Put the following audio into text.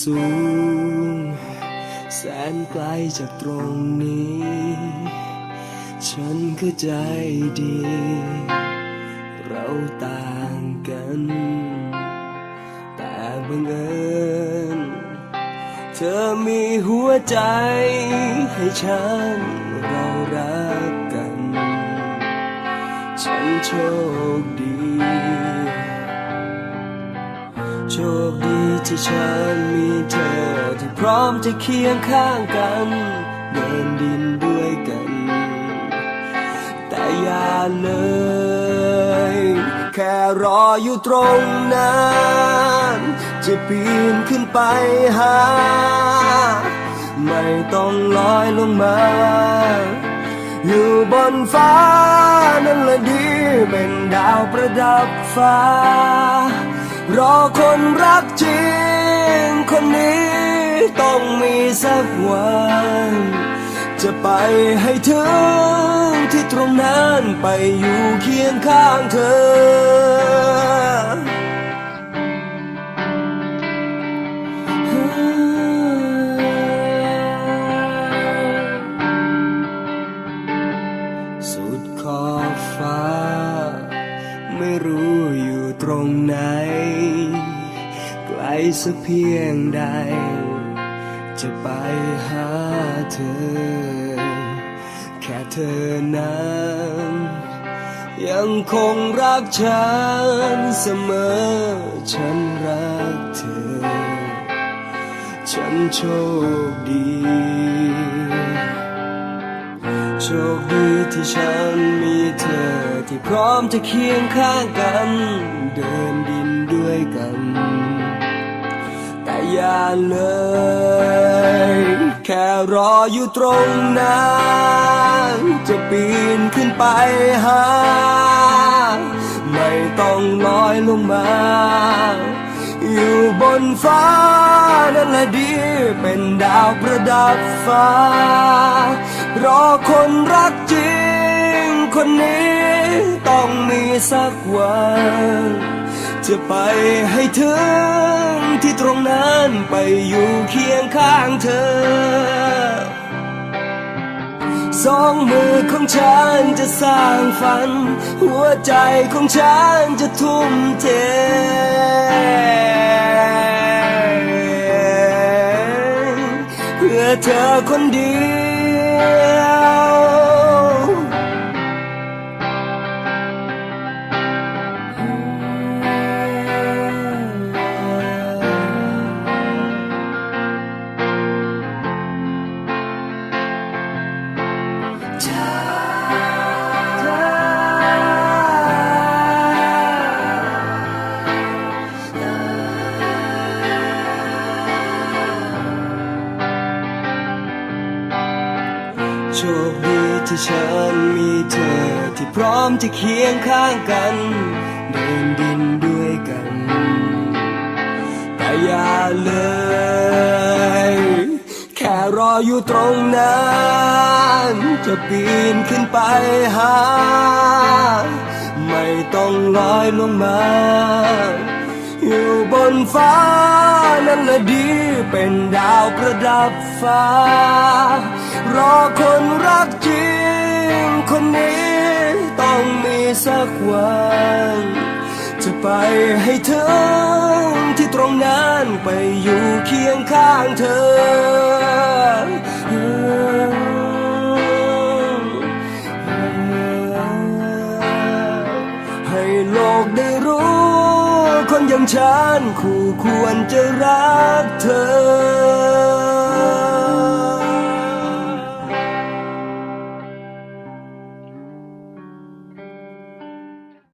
สูง แสนไกลจากตรงนี้ ฉันเข้าใจดี เราต่างกัน แต่บังเอิญเธอมีหัวใจให้ฉันเรารักกัน ฉันโชคดี โชคดีที่ฉันมีเธอที่พร้อมจะเคียงข้างกันเดินดินด้วยกัน แต่อย่าเลย แค่รออยู่ตรงนั้นจะปีนขึ้นไปหา ไม่ต้องลอยลงมา อยู่บนฟ้านั่นละดีเป็นดาวประดับฟ้า รอคนรักจริง คนนี้ต้องมีสักวัน จะไปให้ถึงที่ตรงนั้นไปอยู่เคียงข้างเธอ สุดขอบฟ้า ไม่รู้ ตรงไหน ไกลสักเพียงใด จะไปหาเธอ แค่เธอนั้นยังคงรักฉันเสมอ ฉันรักเธอ ฉันโชคดี โชคดี ที่ฉันมีเธอที่พร้อมจะเคียงข้างกัน เดินดินด้วยกัน แต่อย่าเลย แค่รออยู่ตรงนั้นจะปีนขึ้นไปหา ไม่ต้องลอยลงมา อยู่บนฟ้านั่นแหละดี เป็นดาวประดับฟ้ารอคนรักจริง คนนี้ต้องมีสักวัน จะไปให้ถึงที่ตรงนั้นไปอยู่เคียงข้างเธอ สองมือของฉันจะสร้างฝัน หัวใจของฉันจะทุ่มเทเพื่อเธอคนเดียว ชคดีที่ฉันมีเธอที่พร้อมจะเคียงข้างกัน เดินดินด้วยกัน แต่อย่าเลย แค่รออยู่ตรงนั้น จะปีนขึ้นไปหา ไม่ต้องลอยลงมา อยู่บนฟ้านั่นละดีเป็นดาวประดับฟ้า รอคนรักจริง คนนี้ต้องมีสักวัน จะไปให้ถึงที่ตรงนั้นไปอยู่เคียงข้างเธอให้โลกได้รู้ คนอย่างฉันคู่ควรจะรักเธอ